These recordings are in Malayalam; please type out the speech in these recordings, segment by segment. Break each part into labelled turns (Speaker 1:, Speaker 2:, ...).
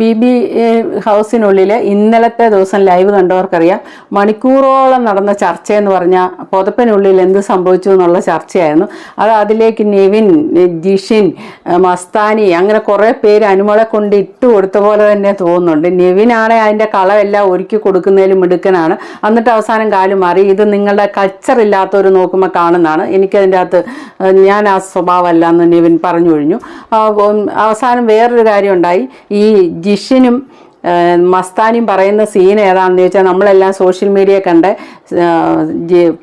Speaker 1: ബി ബി ഹൗസിനുള്ളിൽ ഇന്നലത്തെ ദിവസം ലൈവ് കണ്ടവർക്കറിയാം. മണിക്കൂറോളം നടന്ന ചർച്ചയെന്ന് പറഞ്ഞാൽ പുതപ്പിനുള്ളിൽ എന്ത് സംഭവിച്ചു എന്നുള്ള ചർച്ചയായിരുന്നു. അത് അതിലേക്ക് നിവിൻ ജിഷിൻ മസ്താനി അങ്ങനെ കുറേ പേര് അനുമളെ കൊണ്ട് ഇട്ട് കൊടുത്ത പോലെ തന്നെ തോന്നുന്നുണ്ട്. നിവിനാണെ അതിന്റെ കളമെല്ലാം ഒരുക്കി കൊടുക്കുന്നതിൽ മിടുക്കനാണ്. എന്നിട്ട് അവസാനം കാലം മാറി ഇത് നിങ്ങളുടെ കൾച്ചർ ഇല്ലാത്തവർ നോക്കുമ്പോൾ കാണുന്നതാണ്. എനിക്കതിന്റെ അകത്ത് ഞാൻ ആ സ്വഭാവമല്ല എന്ന് നിവിൻ പറഞ്ഞു കഴിഞ്ഞു അവസാനം വേറൊരു കാര്യം ഉണ്ടായി. ഈ ജിഷിനും മസ്താനും പറയുന്ന സീൻ ഏതാണെന്ന് ചോദിച്ചാൽ നമ്മളെല്ലാം സോഷ്യൽ മീഡിയ കണ്ട്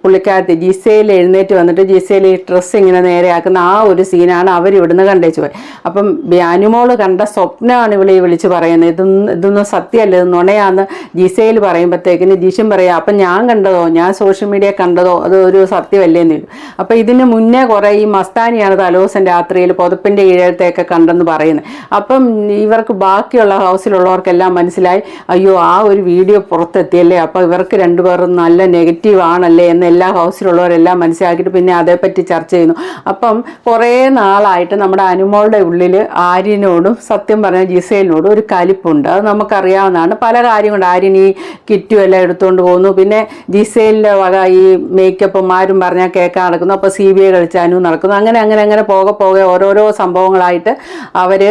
Speaker 1: പുള്ളിക്കാരത്തി ജിസയിൽ എഴുന്നേറ്റ് വന്നിട്ട് ജിസയിൽ ഈ ഡ്രസ്സ് ഇങ്ങനെ നേരെയാക്കുന്ന ആ ഒരു സീനാണ് അവർ ഇവിടുന്ന് കണ്ടേച്ചു പോയി. അപ്പം അനുമോൾ കണ്ട സ്വപ്നമാണ് ഇവളെ ഈ വിളിച്ച് പറയുന്നത്. ഇതൊന്നും ഇതൊന്നും സത്യമല്ല ഇത് നുണയാന്ന് ജിസയിൽ പറയുമ്പോഴത്തേക്കിന് ജിഷൻ പറയാം അപ്പം ഞാൻ കണ്ടതോ? ഞാൻ സോഷ്യൽ മീഡിയ കണ്ടതോ? അത് ഒരു സത്യമല്ലേന്ന് വരും അപ്പം ഇതിന് മുന്നേ കുറേ ഈ മസ്താനിയാണ് തലോസം രാത്രിയിൽ പുതപ്പിന്റെ കീഴത്തെയൊക്കെ കണ്ടെന്ന് പറയുന്നത്. അപ്പം ഇവർക്ക് ബാക്കിയുള്ള ഹൗസിലുള്ളവർക്കെല്ലാം മനസ്സിലായി അയ്യോ ആ ഒരു വീഡിയോ പുറത്തെത്തിയല്ലേ? അപ്പം ഇവർക്ക് രണ്ടുപേരും നല്ല നെഗറ്റീവ് ആണല്ലേ എന്ന് എല്ലാ ഹൗസിലുള്ളവരെല്ലാം മനസ്സിലാക്കിയിട്ട് പിന്നെ അതേപ്പറ്റി ചർച്ച ചെയ്യുന്നു. അപ്പം കുറേ നാളായിട്ട് നമ്മുടെ അനുമോളുടെ ഉള്ളിൽ ആര്യനോടും സത്യം പറഞ്ഞ ജിസേലിനോടും ഒരു കലിപ്പുണ്ട്. അത് നമുക്കറിയാവുന്നതാണ്. പല കാര്യം കൊണ്ട് ആര്യൻ ഈ കിറ്റും എല്ലാം എടുത്തുകൊണ്ട് പോകുന്നു. പിന്നെ ജിസേലിന്റെ വക ഈ മേക്കപ്പും ആരും പറഞ്ഞാൽ കേൾക്കാൻ നടക്കുന്നു. അപ്പോൾ സി ബി ഐ കളിച്ചാനും നടക്കുന്നു. അങ്ങനെ അങ്ങനെ അങ്ങനെ പോകെ പോകെ ഓരോരോ സംഭവങ്ങളായിട്ട് അവർ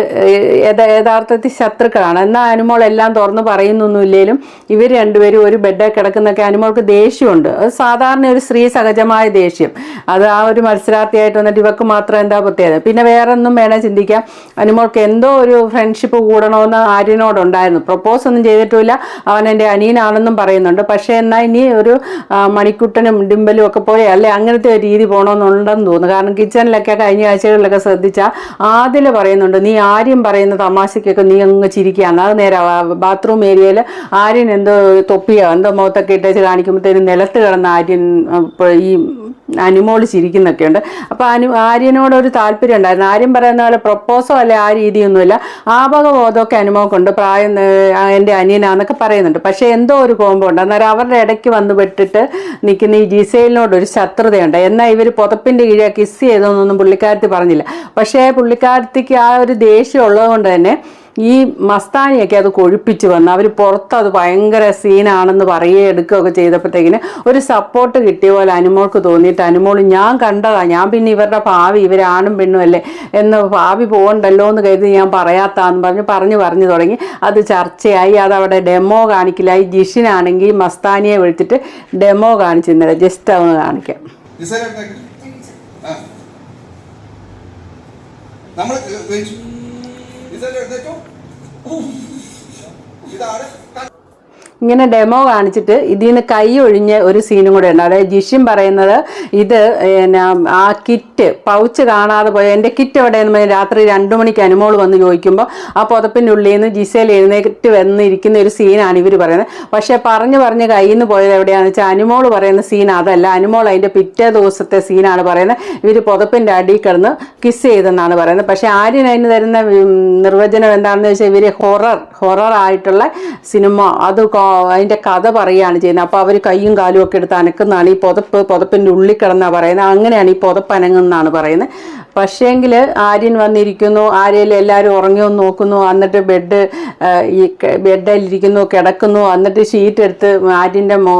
Speaker 1: യഥാർത്ഥത്തിൽ ശത്രുക്കളാണ്. എന്നാൽ അനുമോൾ എല്ലാം തുറന്ന് പറയുന്നൊന്നുമില്ലെങ്കിലും ഇവർ രണ്ടുപേരും ഒരു ബെഡിൽ കിടക്കുന്നൊക്കെ അനുമോൾക്ക് ദേഷ്യമുണ്ട്. അത് സാധാരണ ഒരു സ്ത്രീ സഹജമായ ദേഷ്യം. അത് ആ ഒരു മത്സരാർത്ഥിയായിട്ട് വന്നിട്ട് ഇവക്ക് മാത്രം എന്താ പ്രത്യേകത? പിന്നെ വേറെ ഒന്നും വേണം ചിന്തിക്കാം. അനുമോൾക്ക് എന്തോ ഒരു ഫ്രണ്ട്ഷിപ്പ് കൂടണമെന്ന് ആര്യനോടുണ്ടായിരുന്നു. പ്രപ്പോസ് ഒന്നും ചെയ്തിട്ടില്ല അവൻ എന്റെ അനിയനാണെന്നും പറയുന്നുണ്ട്. പക്ഷേ എന്നാൽ ഇനി ഒരു മണിക്കുട്ടനും ഡിമ്പലും ഒക്കെ പോലെ അല്ലെ അങ്ങനത്തെ ഒരു രീതി പോകണമെന്നുണ്ടെന്ന് തോന്നുന്നു. കാരണം കിച്ചണിലൊക്കെ കഴിഞ്ഞ ആഴ്ചകളിലൊക്കെ ശ്രദ്ധിച്ചാൽ ആദ്യം പറയുന്നുണ്ട് നീ ആര്യം പറയുന്ന തമാശയ്ക്കൊക്കെ നീ അങ്ങ് ചിരിക്കുകയാണ് അത് നേരെ ബാത്റൂം ഏരിയയിൽ ആര്യൻ എന്തോ തൊപ്പിയോ എന്തോ മുഖത്തൊക്കെ ഇട്ടേച്ച് കാണിക്കുമ്പോഴത്തേനും നിലത്ത് കിടന്ന ആര്യൻ ഈ അനുമോൾ ചിരിക്കുന്നൊക്കെ ഉണ്ട്. അപ്പോൾ അനു ആര്യനോട് ഒരു താല്പര്യം ഉണ്ടായിരുന്നു. ആര്യം പറയുന്ന പോലെ പ്രൊപ്പോസോ അല്ലെ ആ രീതിയൊന്നുമില്ല. ആപകബോധമൊക്കെ അനുമോക്കുണ്ട്. പ്രായം എന്റെ അനിയനാന്നൊക്കെ പറയുന്നുണ്ട്. പക്ഷേ എന്തോ ഒരു കോമ്പോ ഉണ്ട്. അന്നേരം അവരുടെ ഇടയ്ക്ക് വന്ന് പെട്ടിട്ട് നിൽക്കുന്ന ഈ ജിസേലിനോടൊരു ഒരു ശത്രുതയുണ്ട്. എന്നാൽ ഇവർ പുതപ്പിന്റെ കീഴെ കിസ് ചെയ്തതെന്നൊന്നും പുള്ളിക്കാരത്തി പറഞ്ഞില്ല. പക്ഷേ പുള്ളിക്കാരത്തിക്ക് ആ ഒരു ദേഷ്യം ഉള്ളതുകൊണ്ട് തന്നെ ഈ മസ്താനിയൊക്കെ അത് കൊഴുപ്പിച്ച് വന്ന് അവർ പുറത്ത് അത് ഭയങ്കര സീനാണെന്ന് പറയുകയും എടുക്കുകയൊക്കെ ചെയ്തപ്പോഴത്തേക്കിന് ഒരു സപ്പോർട്ട് കിട്ടിയ പോലെ അനുമോൾക്ക് തോന്നിയിട്ട് അനുമോൾ ഞാൻ കണ്ടതാ ഞാൻ പിന്നെ ഇവരുടെ ഭാവി ഇവരാണും പെണ്ണും അല്ലേ എന്ന് ഭാവി പോകണ്ടല്ലോ എന്ന് കരുതി ഞാൻ പറയാത്താന്ന് പറഞ്ഞ് പറഞ്ഞു പറഞ്ഞു തുടങ്ങി. അത് ചർച്ചയായി അത് അവിടെ ഡെമോ കാണിക്കില്ലായി ജിഷിനാണെങ്കിൽ മസ്താനിയെ വിളിച്ചിട്ട് ഡെമോ കാണിച്ചിരുന്നില്ല ജസ്റ്റ് അവന്ന് കാണിക്കാം.
Speaker 2: നിസ്സാരം എടുത്തേക്ക്.
Speaker 1: ഇങ്ങനെ ഡെമോ കാണിച്ചിട്ട് ഇതിൽ നിന്ന് കൈ ഒഴിഞ്ഞ ഒരു സീനും കൂടെ ഉണ്ട് അതായത് ജിഷിൻ പറയുന്നത് ഇത് ആ കിറ്റ് പൗച്ച് കാണാതെ പോയ എന്റെ കിറ്റ് എവിടെയെന്ന് രാത്രി രണ്ടു മണിക്ക് അനുമോൾ വന്ന് ചോദിക്കുമ്പോൾ ആ പുതപ്പിന്റെ ഉള്ളിൽ നിന്ന് ജിസേൽ എഴുന്നേറ്റ് വന്നിരിക്കുന്ന ഒരു സീനാണ് ഇവർ പറയുന്നത്. പക്ഷേ പറഞ്ഞു പറഞ്ഞ് കയ്യിൽ നിന്ന് പോയത് എവിടെയാണെന്ന് വെച്ചാൽ അനുമോൾ പറയുന്ന സീൻ അതല്ല. അനുമോൾ അതിന്റെ പിറ്റേ ദിവസത്തെ സീനാണ് പറയുന്നത്. ഇവർ പുതപ്പിന്റെ അടിയിൽ കിടന്ന് കിസ് ചെയ്തെന്നാണ് പറയുന്നത്. പക്ഷേ ആര്യൻ അതിന് തരുന്ന നിർവചനം എന്താണെന്ന് വെച്ചാൽ ഇവർ ഹൊറർ ഹൊറർ ആയിട്ടുള്ള സിനിമ അത് അതിന്റെ കഥ പറയുകയാണ് ചെയ്യുന്നത്. അപ്പോൾ അവർ കൈയും കാലും ഒക്കെ എടുത്ത് അനക്കുന്നതാണ്. ഈ പുതപ്പ് പുതപ്പിന്റെ ഉള്ളിൽ കിടന്നാണ് പറയുന്നത്. അങ്ങനെയാണ് ഈ പുതപ്പ് അനങ്ങുന്നതാണ് പറയുന്നത്. പക്ഷേങ്കിൽ ആര്യൻ വന്നിരിക്കുന്നു ആര്യയിൽ എല്ലാവരും ഉറങ്ങി ഉറങ്ങിയോ നോക്കുന്നു എന്നിട്ട് ബെഡ് ഈ ബെഡിലിരിക്കുന്നു കിടക്കുന്നു എന്നിട്ട് ഷീറ്റ് എടുത്ത് ആര്യന്റെ മോ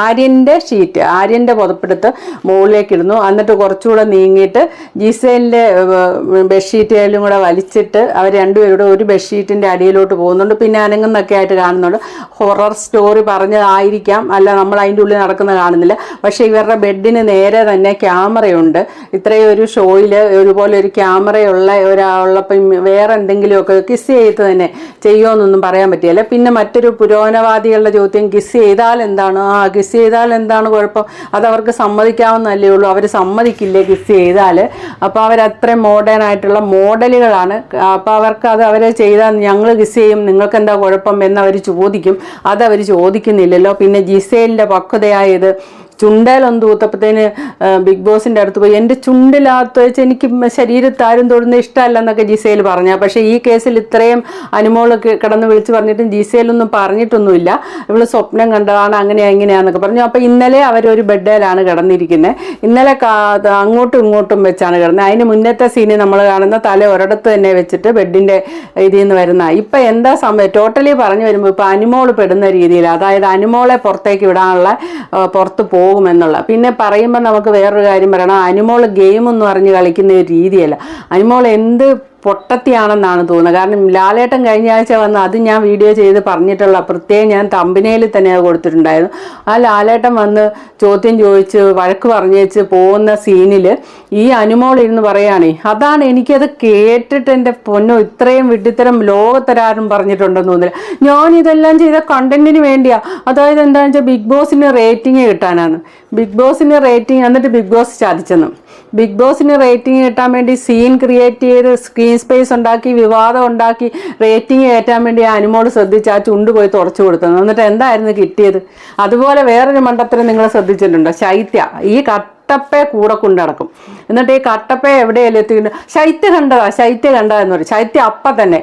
Speaker 1: ആര്യന്റെ ഷീറ്റ് ആര്യന്റെ പുതപ്പെടുത്ത് മുകളിലേക്ക് ഇടുന്നു എന്നിട്ട് കുറച്ചുകൂടെ നീങ്ങിയിട്ട് ജിസേലിന്റെ ബെഡ്ഷീറ്റുകളും കൂടെ വലിച്ചിട്ട് അവർ രണ്ടുപേരുടെ ഒരു ബെഡ്ഷീറ്റിന്റെ അടിയിലോട്ട് പോകുന്നുണ്ട്. പിന്നെ അനങ്ങുന്നൊക്കെ ആയിട്ട് കാണുന്നുണ്ട്. ഹൊറർ സ്റ്റോറി പറഞ്ഞതായിരിക്കാം. അല്ല നമ്മൾ അതിന്റെ ഉള്ളിൽ നടക്കുന്നത് കാണുന്നില്ല. പക്ഷേ ഇവരുടെ ബെഡിന് നേരെ തന്നെ ക്യാമറയുണ്ട്. ഇത്രയും ഒരു ഷോയിൽ ഒരുപോലെ ഒരു ക്യാമറയുള്ള ഒരാളുള്ളപ്പം വേറെ എന്തെങ്കിലുമൊക്കെ കിസ് ചെയ്ത് തന്നെ ചെയ്യുമെന്നൊന്നും പറയാൻ പറ്റിയല്ല പിന്നെ മറ്റൊരു പുരോഗമനവാദികളുടെ ചോദ്യം കിസ് ചെയ്താൽ എന്താണ്? ആ കിസ് ചെയ്താൽ എന്താണ് കുഴപ്പം? അത് അവർക്ക് സമ്മതിക്കാവുന്നതല്ലേ ഉള്ളൂ. അവർ സമ്മതിക്കില്ലേ കിസ് ചെയ്താൽ അപ്പോൾ അവരത്രയും മോഡേൺ ആയിട്ടുള്ള മോഡലുകളാണ്. അപ്പോൾ അവർക്ക് അത് അവർ ചെയ്താൽ ഞങ്ങൾ കിസ് ചെയ്യും നിങ്ങൾക്ക് എന്താ കുഴപ്പം എന്നവർ ചോദിക്കും. അതവർ ചോദിക്കുന്നില്ലല്ലോ. പിന്നെ ജിസേലിന്റെ പക്വതയായത് ചുണ്ടേലൊന്ന് തൂത്തപ്പത്തേന് ബിഗ് ബോസിന്റെ അടുത്ത് പോയി. എന്റെ ചുണ്ടിലാത്ത വെച്ച് എനിക്ക് ശരീരത്താരും തൊടുന്ന ഇഷ്ടമല്ല എന്നൊക്കെ ജിസയിൽ പറഞ്ഞു. പക്ഷേ ഈ കേസിൽ ഇത്രയും അനുമോളൊക്കെ കിടന്ന് വിളിച്ച് പറഞ്ഞിട്ടും ജിസയിലൊന്നും പറഞ്ഞിട്ടൊന്നുമില്ല. ഇവൾ സ്വപ്നം കണ്ടതാണ് അങ്ങനെയാ ഇങ്ങനെയാന്നൊക്കെ പറഞ്ഞു. അപ്പോൾ ഇന്നലെ അവരൊരു ബെഡേലാണ് കിടന്നിരിക്കുന്നത് ഇന്നലെ അങ്ങോട്ടും ഇങ്ങോട്ടും വെച്ചാണ് കിടന്നത് അതിന് മുന്നത്തെ സീന് നമ്മൾ കാണുന്ന തല ഒരിടത്ത് തന്നെ വെച്ചിട്ട് ബെഡിന്റെ ഇതിൽ നിന്ന് വരുന്ന. ഇപ്പൊ എന്താ സമയം ടോട്ടലി പറഞ്ഞു വരുമ്പോൾ ഇപ്പൊ അനുമോൾ പെടുന്ന രീതിയിൽ അതായത് അനുമോളെ പുറത്തേക്ക് വിടാനുള്ള പുറത്ത് പുറത്ത് പോകുമെന്നുള്ള. പിന്നെ പറയുമ്പോൾ നമുക്ക് വേറൊരു കാര്യം പറയണം. അനിമോൾ ഗെയിം എന്ന് പറഞ്ഞ് കളിക്കുന്ന ഒരു രീതിയല്ല. അനുമോൾ എന്ത് പൊട്ടത്തിയാണെന്നാണ് തോന്നുന്നത്. കാരണം ലാലേട്ടൻ കഴിഞ്ഞ ആഴ്ച വന്ന് അത് ഞാൻ വീഡിയോ ചെയ്ത് പറഞ്ഞിട്ടുള്ള പ്രത്യേകം ഞാൻ തമ്പനയിൽ തന്നെ അത് കൊടുത്തിട്ടുണ്ടായിരുന്നു. ആ ലാലേട്ടൻ വന്ന് ചോദ്യം ചോദിച്ച് വഴക്ക് പറഞ്ഞേച്ച് പോകുന്ന സീനിൽ ഈ അനുമോൾ ഇരുന്ന് പറയുകയാണേ അതാണ് എനിക്കത് കേട്ടിട്ട് എന്റെ പൊന്നോ ഇത്രയും വിഡിത്തരം ലോകത്തരാരും പറഞ്ഞിട്ടുണ്ടെന്ന് തോന്നില്ല ഞാൻ ഇതെല്ലാം ചെയ്ത കണ്ടന്റിന് വേണ്ടിയാ. അതായത് എന്താണെന്ന് വെച്ചാൽ ബിഗ് ബോസിന് റേറ്റിംഗ് കിട്ടാനാണ്. ബിഗ് ബോസിന് റേറ്റിംഗ് എന്നിട്ട് ബിഗ് ബോസ് ചതിച്ചെന്നും. ബിഗ് ബോസിന് റേറ്റിംഗ് കിട്ടാൻ വേണ്ടി സീൻ ക്രിയേറ്റ് ചെയ്ത് സ്ക്രീൻ സ്പേസ് ഉണ്ടാക്കി വിവാദം ഉണ്ടാക്കി റേറ്റിംഗ് കയറ്റാൻ വേണ്ടി ആ അനുമോട് ശ്രദ്ധിച്ച് ആ ചുണ്ട് പോയി തുടച്ചു കൊടുത്തത്. എന്നിട്ട് എന്തായിരുന്നു കിട്ടിയത്? അതുപോലെ വേറൊരു മണ്ടത്തരം നിങ്ങൾ ശ്രദ്ധിച്ചിട്ടുണ്ടോ? ശൈത്യ. ഈ കട്ടപ്പയെ കൂടെ കൊണ്ടു നടക്കും എന്നിട്ട് ഈ കട്ടപ്പയെ എവിടെയല്ലേ എത്തിയിട്ട് ശൈത്യ കണ്ടതാ ശൈത്യ കണ്ടതെന്ന് പറയും. ശൈത്യ അപ്പം തന്നെ.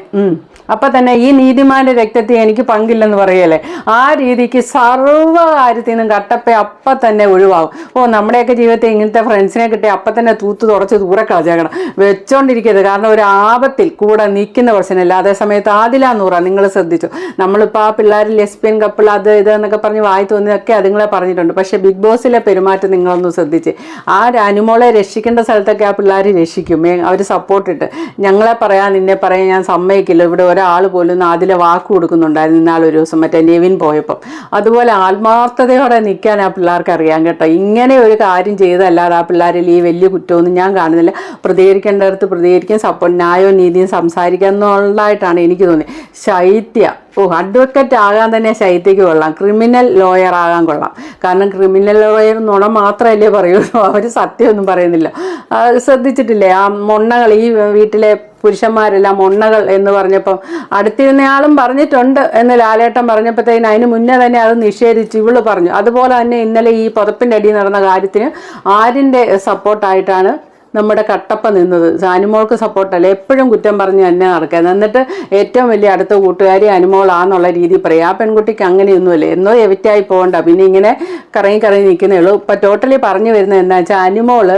Speaker 1: അപ്പം തന്നെ ഈ നീതിമാന്റെ രക്തത്തിൽ എനിക്ക് പങ്കില്ലെന്ന് പറയല്ലേ? ആ രീതിക്ക് സർവ കാര്യത്തിൽ നിന്നും കട്ടപ്പ അപ്പം തന്നെ ഒഴിവാകും. ഓ നമ്മുടെയൊക്കെ ജീവിതത്തെ ഇങ്ങനത്തെ ഫ്രണ്ട്സിനെ കിട്ടി അപ്പം തന്നെ തൂത്ത് തുറച്ച് ദൂരെ കളഞ്ഞേക്കണം. വെച്ചോണ്ടിരിക്കരുത്. കാരണം ഒരു ആപത്തിൽ കൂടെ നിൽക്കുന്ന പ്രശ്നമില്ല അതേ സമയത്ത് ആദില നൂറ നിങ്ങൾ ശ്രദ്ധിച്ചു. നമ്മളിപ്പോൾ ആ പിള്ളേർ ലെസ്ബിയൻ കപ്പിൾ അത് ഇത് എന്നൊക്കെ പറഞ്ഞ് വായി തോന്നിയൊക്കെ അതുങ്ങളെ പറഞ്ഞിട്ടുണ്ട്. പക്ഷേ ബിഗ് ബോസിലെ പെരുമാറ്റം നിങ്ങളൊന്ന് ശ്രദ്ധിച്ച്. ആ അനുമോളെ രക്ഷിക്കേണ്ട സ്ഥലത്തൊക്കെ ആ പിള്ളേർ രക്ഷിക്കും. അവർ സപ്പോർട്ട് ഇട്ട്. ഞങ്ങളെ പറയാൻ നിന്നെ പറയാൻ ഞാൻ സമ്മതിക്കില്ല. ഇവിടെ ഒരാൾ പോലും നാദിലെ വാക്ക് കൊടുക്കുന്നുണ്ടായിരുന്നു ഒരു ദിവസം. മറ്റേ നെവിൻ പോയപ്പം. അതുപോലെ ആത്മാർത്ഥതയോടെ നിൽക്കാൻ ആ പിള്ളേർക്ക് അറിയാം കേട്ടോ. ഇങ്ങനെ ഒരു കാര്യം ചെയ്തല്ലാതെ ആ പിള്ളേരിൽ ഈ വലിയ കുറ്റമൊന്നും ഞാൻ കാണുന്നില്ല. പ്രതികരിക്കേണ്ടടുത്ത് പ്രതികരിക്കാൻ സപ്പോ ന്യായവും നീതിയും സംസാരിക്കുക എന്നുള്ളതായിട്ടാണ് എനിക്ക് തോന്നിയത്. ശൈത്യ. ഓ അഡ്വക്കറ്റ് ആകാൻ തന്നെ ശൈത്യക്ക് കൊള്ളാം. ക്രിമിനൽ ലോയർ ആകാൻ കൊള്ളാം. കാരണം ക്രിമിനൽ ലോയർ നുണ മാത്രമല്ലേ പറയുള്ളൂ അവർ സത്യമൊന്നും പറയുന്നില്ല. ശ്രദ്ധിച്ചിട്ടില്ലേ? ആ മൊണ്ണകൾ ഈ വീട്ടിലെ പുരുഷന്മാരെല്ലാം മൊണ്ണകൾ എന്ന് പറഞ്ഞപ്പം അടുത്തിരുന്നയാളും പറഞ്ഞിട്ടുണ്ട് എന്ന് ലാലേട്ടൻ പറഞ്ഞപ്പോഴത്തേന് അതിന് മുന്നേ തന്നെ അത് നിഷേധിച്ച് ഇവൾ പറഞ്ഞു. അതുപോലെ തന്നെ ഇന്നലെ ഈ പുതപ്പിന്റെ അടി നടന്ന കാര്യത്തിന് ആരിന്റെ സപ്പോർട്ടായിട്ടാണ് നമ്മുടെ കട്ടപ്പ നിന്നത്. അനുമോൾക്ക് സപ്പോർട്ടല്ല എപ്പോഴും കുറ്റം പറഞ്ഞ് തന്നെ നടക്കുന്നത് എന്നിട്ട് ഏറ്റവും വലിയ അടുത്ത കൂട്ടുകാരി അനുമോളാന്നുള്ള രീതി പറയും. ആ പെൺകുട്ടിക്ക് അങ്ങനെയൊന്നുമില്ല. എന്നോ എവിറ്റായി പോകണ്ട. പിന്നെ ഇങ്ങനെ കറങ്ങി കറങ്ങി നിൽക്കുന്നേ ഉള്ളൂ. ഇപ്പം ടോട്ടലി പറഞ്ഞു വരുന്നത് എന്താ വെച്ചാൽ അനുമോൾ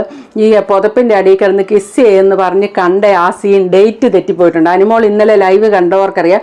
Speaker 1: ഈ പുതപ്പിന്റെ അടിയിൽ കിടന്ന് കിസ് ചെയ്യുമെന്ന് പറഞ്ഞ് കണ്ട ആ സീൻ ഡേറ്റ് തെറ്റിപ്പോയിട്ടുണ്ട്. അനുമോൾ ഇന്നലെ ലൈവ് കണ്ടവർക്കറിയാം.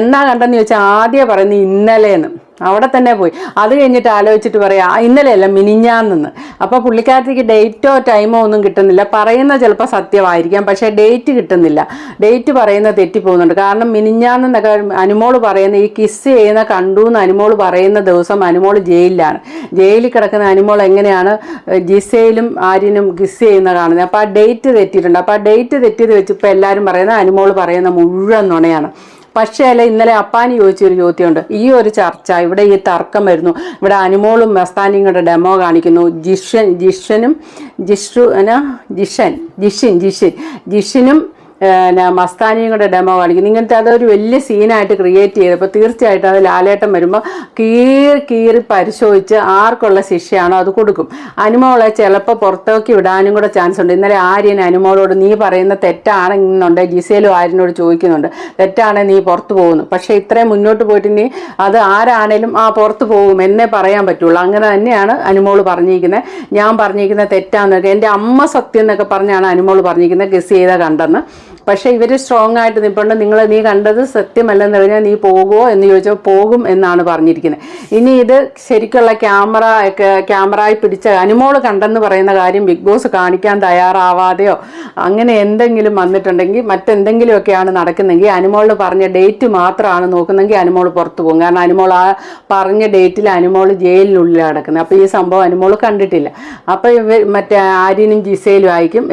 Speaker 1: എന്നാ കണ്ടെന്ന് ചോദിച്ചാൽ ആദ്യം പറയുന്നത് ഇന്നലെന്ന്. അവിടെ തന്നെ പോയി. അത് കഴിഞ്ഞിട്ട് ആലോചിച്ചിട്ട് പറയാം "ആ, ഇന്നലെയല്ല മിനിഞ്ഞാന്നെന്ന്. അപ്പോൾ പുള്ളിക്കാരത്തേക്ക് ഡേറ്റോ ടൈമോ ഒന്നും കിട്ടുന്നില്ല. പറയുന്ന ചിലപ്പോൾ സത്യമായിരിക്കാം പക്ഷേ ഡേറ്റ് കിട്ടുന്നില്ല. ഡേറ്റ് പറയുന്ന തെറ്റിപ്പോകുന്നുണ്ട്. കാരണം മിനിഞ്ഞാന്നെന്നൊക്കെ അനുമോൾ പറയുന്ന ഈ കിസ് ചെയ്യുന്ന കണ്ടു എന്ന് അനുമോൾ പറയുന്ന ദിവസം അനുമോൾ ജയിലിലാണ്. ജയിലിൽ കിടക്കുന്ന അനുമോൾ എങ്ങനെയാണ് ജിസയിലും ആര്യനും കിസ് ചെയ്യുന്ന കാണുന്നത്? അപ്പോൾ ആ ഡേറ്റ് തെറ്റിയിട്ടുണ്ട്. അപ്പോൾ ആ ഡേറ്റ് തെറ്റിയത് വെച്ച് ഇപ്പോൾ എല്ലാവരും പറയുന്ന അനുമോൾ പറയുന്ന മുഴുവൻ നുണയാണ്. പക്ഷേ അല്ല ഇന്നലെ അപ്പാനി ചോദിച്ചൊരു ചോദ്യമുണ്ട്. ഈ ഒരു ചർച്ച ഇവിടെ ഈ തർക്കം വരുന്നു. ഇവിടെ അനുമോളും മസ്താനിയും കൂടെ ഡെമോ കാണിക്കുന്നു. ജിഷൻ ജിഷനും ജിഷു എന്നാ ജിഷൻ ജിഷിൻ ജിഷിൻ ജിഷിനും മസ്താനിയും കൂടെ ഡെമോ കാണിക്കുന്നു. ഇങ്ങനത്തെ അതൊരു വലിയ സീനായിട്ട് ക്രിയേറ്റ് ചെയ്തപ്പോൾ തീർച്ചയായിട്ടും അത് ലാലേട്ടം വരുമ്പോൾ കീറി കീറി പരിശോധിച്ച് ആർക്കുള്ള ശിക്ഷയാണോ അത് കൊടുക്കും. അനുമോളെ ചിലപ്പോൾ പുറത്തേക്ക് വിടാനും കൂടെ ചാൻസ് ഉണ്ട്. ഇന്നലെ ആര്യൻ അനുമോളോട് നീ പറയുന്ന തെറ്റാണെന്നുണ്ട് ജിസേലും ആര്യനോട് ചോദിക്കുന്നുണ്ട്. തെറ്റാണെങ്കിൽ നീ പുറത്ത് പോകുന്നു. പക്ഷേ ഇത്രയും മുന്നോട്ട് പോയിട്ട് നീ അത് ആരാണേലും ആ പുറത്ത് പോകും എന്നേ പറയാൻ പറ്റുള്ളൂ. അങ്ങനെ തന്നെയാണ് അനുമോൾ പറഞ്ഞിരിക്കുന്നത് ഞാൻ പറഞ്ഞിരിക്കുന്ന തെറ്റാന്നൊക്കെ എന്റെ അമ്മ സത്യം എന്നൊക്കെ പറഞ്ഞാണ് അനുമോൾ പറഞ്ഞിരിക്കുന്നത് ഗസ് ചെയ്ത കണ്ടെന്ന്. പക്ഷേ ഇവർ സ്ട്രോങ് ആയിട്ട് നിൽപ്പുണ്ട് നിങ്ങൾ നീ കണ്ടത് സത്യമല്ലെന്ന് പറഞ്ഞാൽ നീ പോകുമോ എന്ന് ചോദിച്ചാൽ പോകും എന്നാണ് പറഞ്ഞിരിക്കുന്നത് ഇനി ഇത് ശരിക്കുള്ള ക്യാമറ ഒക്കെ ക്യാമറയിൽ പിടിച്ച അനുമോൾ കണ്ടെന്ന് പറയുന്ന കാര്യം ബിഗ് ബോസ് കാണിക്കാൻ തയ്യാറാവാതെയോ അങ്ങനെ എന്തെങ്കിലും വന്നിട്ടുണ്ടെങ്കിൽ മറ്റെന്തെങ്കിലുമൊക്കെയാണ് നടക്കുന്നെങ്കിൽ അനുമോൾ പറഞ്ഞ ഡേറ്റ് മാത്രമാണ് നോക്കുന്നെങ്കിൽ അനുമോൾ പുറത്തു പോകും. കാരണം അനുമോൾ ആ പറഞ്ഞ ഡേറ്റിൽ അനുമോൾ ജയിലിനുള്ളിൽ കിടക്കുന്നത്. അപ്പോൾ ഈ സംഭവം അനുമോൾ കണ്ടിട്ടില്ല. അപ്പോൾ ഇവർ മറ്റേ ആര്യനും ജിസയിലും ആയിരിക്കും.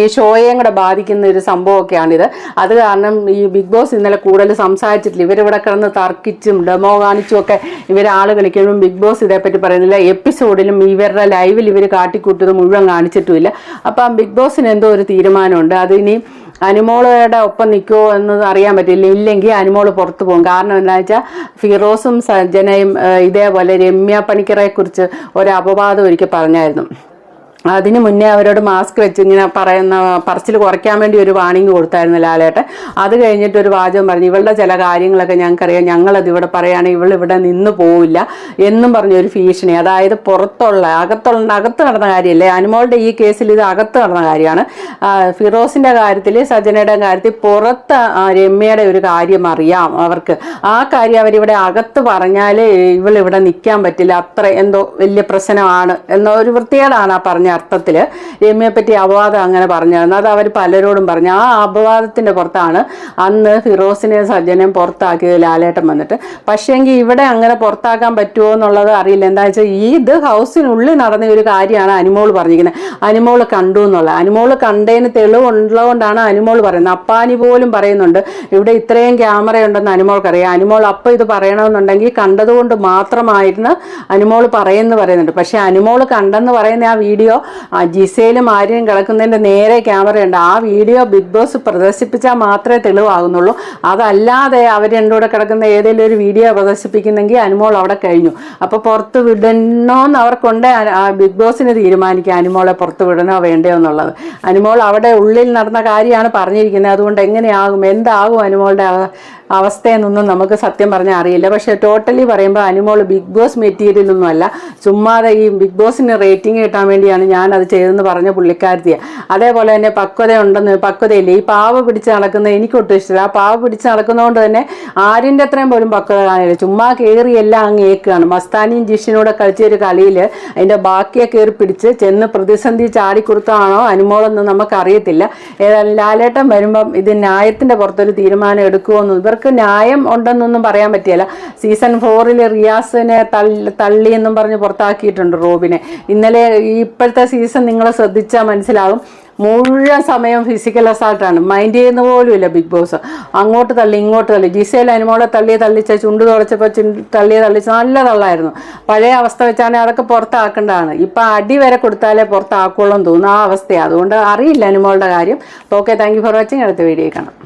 Speaker 1: ഈ ഷോയെയും കൂടെ ബാധിക്കുന്ന ഒരു സംഭവമൊക്കെ ആണിത് അത് കാരണം ഈ ബിഗ് ബോസ് ഇന്നലെ കൂടുതൽ സംസാരിച്ചിട്ടില്ല. ഇവരിവിടെ കിടന്ന് തർക്കിച്ചും ഡെമോ കാണിച്ചും ഒക്കെ ഇവരാൾ കളിക്കുമ്പോൾ ബിഗ് ബോസ് ഇതേപ്പറ്റി പറയുന്നില്ല. എപ്പിസോഡിലും ഇവരുടെ ലൈവിൽ ഇവർ കാട്ടിക്കൂട്ടത് മുഴുവൻ കാണിച്ചിട്ടുമില്ല. അപ്പം ബിഗ് ബോസിന് എന്തോ ഒരു തീരുമാനമുണ്ട്. അത് ഇനി അനുമോളുടെ ഒപ്പം നിൽക്കുമോ എന്ന് അറിയാൻ പറ്റില്ല. ഇല്ലെങ്കിൽ അനുമോൾ പുറത്തു പോകും. കാരണം എന്താണെന്ന് വെച്ചാൽ ഫിറോസും സജ്ജനയും ഇതേപോലെ രമ്യ പണിക്കറെ കുറിച്ച് ഒരു അപവാദം ഒരിക്കൽ പറഞ്ഞായിരുന്നു. അതിന് മുന്നേ അവരോട് മാസ്ക് വെച്ച് ഇങ്ങനെ പറയുന്ന പറച്ചിൽ കുറയ്ക്കാൻ വേണ്ടി ഒരു വാണിംഗ് കൊടുത്തായിരുന്നു ലാലേട്ടൻ. അത് കഴിഞ്ഞിട്ട് ഒരു വാചകം പറഞ്ഞു ഇവളുടെ ചില കാര്യങ്ങളൊക്കെ ഞങ്ങൾക്കറിയാം. ഞങ്ങളത് ഇവിടെ പറയുകയാണെങ്കിൽ ഇവൾ ഇവിടെ നിന്ന് പോവില്ല എന്നും പറഞ്ഞ ഒരു ഭീഷണി. അതായത് പുറത്തുള്ള അകത്തുള്ള അകത്ത് നടന്ന കാര്യമല്ലേ? അനുമോളുടെ ഈ കേസിൽ ഇത് അകത്ത് നടന്ന കാര്യമാണ്. ഫിറോസിന്റെ കാര്യത്തിൽ സജനയുടെ കാര്യത്തിൽ പുറത്ത് രമ്യയുടെ ഒരു കാര്യം അറിയാം അവർക്ക്. ആ കാര്യം അവരിവിടെ അകത്ത് പറഞ്ഞാൽ ഇവൾ ഇവിടെ നിൽക്കാൻ പറ്റില്ല. അത്ര എന്തോ വലിയ പ്രശ്നമാണ് എന്നൊരു വൃത്തികേടാണ് ആ പറഞ്ഞ അർത്ഥത്തിൽ രമ്യയെ പറ്റി അപവാദം അങ്ങനെ പറഞ്ഞായിരുന്നു. അത് അവർ പലരോടും പറഞ്ഞു. ആ അപവാദത്തിന്റെ പുറത്താണ് അന്ന് ഫിറോസിനെ സജ്ജനെയും പുറത്താക്കിയത് ലാലേട്ടൻ വന്നിട്ട്. പക്ഷേങ്കിൽ ഇവിടെ അങ്ങനെ പുറത്താക്കാൻ പറ്റുമോ എന്നുള്ളത് അറിയില്ല. എന്താ വെച്ചാൽ ഈ ഇത് ഹൗസിനുള്ളിൽ നടന്ന ഒരു കാര്യമാണ് അനുമോൾ പറഞ്ഞിരിക്കുന്നത്. അനുമോൾ കണ്ടു എന്നുള്ളത്. അനുമോൾ കണ്ടതിന് തെളിവുള്ളതുകൊണ്ടാണ് അനുമോൾ പറയുന്നത്. അപ്പാനി പോലും പറയുന്നുണ്ട് ഇവിടെ ഇത്രയും ക്യാമറയുണ്ടെന്ന് അനുമോൾക്കറിയാം. അനുമോൾ അപ്പോൾ ഇത് പറയണമെന്നുണ്ടെങ്കിൽ കണ്ടതുകൊണ്ട് മാത്രമായിരുന്നു അനുമോൾ പറയുന്നു പറയുന്നുണ്ട്. പക്ഷേ അനുമോൾ കണ്ടെന്ന് പറയുന്ന ആ വീഡിയോ ആ ജിസയിലും ആര്യനും കിടക്കുന്നതിന്റെ നേരെ ക്യാമറയുണ്ട് ആ വീഡിയോ ബിഗ് ബോസ് പ്രദർശിപ്പിച്ചാൽ മാത്രമേ തെളിവാകുന്നുള്ളൂ. അതല്ലാതെ അവർ രണ്ടും കൂടെ കിടക്കുന്ന ഏതെങ്കിലും ഒരു വീഡിയോ പ്രദർശിപ്പിക്കുന്നെങ്കിൽ അനുമോൾ അവിടെ കഴിഞ്ഞു. അപ്പോൾ പുറത്ത് വിടണോന്ന് അവർക്കുണ്ട്. ബിഗ് ബോസിന് തീരുമാനിക്കുക അനുമോളെ പുറത്ത് വിടണോ വേണ്ടയോ എന്നുള്ളത്. അനുമോൾ അവിടെ ഉള്ളിൽ നടന്ന കാര്യമാണ് പറഞ്ഞിരിക്കുന്നത്. അതുകൊണ്ട് എങ്ങനെയാകും എന്താകും അനുമോളുടെ അവ- അവസ്ഥയെന്നൊന്നും നമുക്ക് സത്യം പറഞ്ഞാൽ അറിയില്ല. പക്ഷേ ടോട്ടലി പറയുമ്പോൾ അനുമോൾ ബിഗ് ബോസ് മെറ്റീരിയലൊന്നും അല്ല ചുമ്മാതെ ഈ ബിഗ് ബോസിന് റേറ്റിംഗ് കിട്ടാൻ വേണ്ടിയാണ് ഞാൻ ചെയ്തെന്ന് പറഞ്ഞ പുള്ളിക്കാരത്തിയാണ് അതേപോലെ തന്നെ പക്വത ഉണ്ടെന്ന് പക്വതയില്ല? ഈ പാവ പിടിച്ച് നടക്കുന്ന എനിക്കൊട്ടും ഇഷ്ടമില്ല ആ പാവ പിടിച്ച് നടക്കുന്നതുകൊണ്ട് തന്നെ ആരിന്റെ അത്രയും പോലും പക്വത കാണില്ല ചുമ്മാ കയറി എല്ലാം അങ്ങ് ഏക്കുകയാണ്. മസ്താനിയും ജിഷിനൂടെ കളിച്ച ഒരു കളിയിൽ അതിന്റെ ബാക്കിയെ കയറി പിടിച്ച് ചെന്ന് പ്രതിസന്ധി ചാടിക്കൊടുത്താണോ അനുമോളെന്ന് നമുക്കറിയത്തില്ല. ഏതായാലും ലാലേട്ടൻ വരുമ്പം ഇത് ന്യായത്തിന്റെ പുറത്തൊരു തീരുമാനം എടുക്കുമോന്ന് ഇവർക്ക് ന്യായം ഉണ്ടെന്നൊന്നും പറയാൻ പറ്റിയല്ല. സീസൺ ഫോറിൽ റിയാസിനെ തള്ളി തള്ളി എന്നും പറഞ്ഞ് പുറത്താക്കിയിട്ടുണ്ട് റോബിനെ. ഇന്നലെ ഈ ഇപ്പോഴത്തെ സീസൺ നിങ്ങൾ ശ്രദ്ധിച്ചാൽ മനസ്സിലാകും മുഴുവൻ സമയം ഫിസിക്കൽ അസാൾട്ടാണ് മൈൻഡ് ചെയ്യുന്ന പോലും ഇല്ല ബിഗ് ബോസ് അങ്ങോട്ട് തള്ളി ഇങ്ങോട്ട് തള്ളി. ജിസയിൽ അനുമോളെ തള്ളിയ തള്ളിച്ച ചുണ്ട് തുളച്ചപ്പോൾ ചുണ്ട് തള്ളിയ തള്ളിച്ച നല്ല തള്ളായിരുന്നു. പഴയ അവസ്ഥ വെച്ചാണെങ്കിൽ അതൊക്കെ പുറത്താക്കേണ്ടതാണ്. ഇപ്പം അടി വരെ കൊടുത്താലേ പുറത്താക്കുള്ളൂ എന്ന് തോന്നുന്നു ആ അവസ്ഥയാണ് അതുകൊണ്ട് അറിയില്ല അനുമോളുടെ കാര്യം. Okay thank you for watching അടുത്ത വീഡിയോ കാണാം.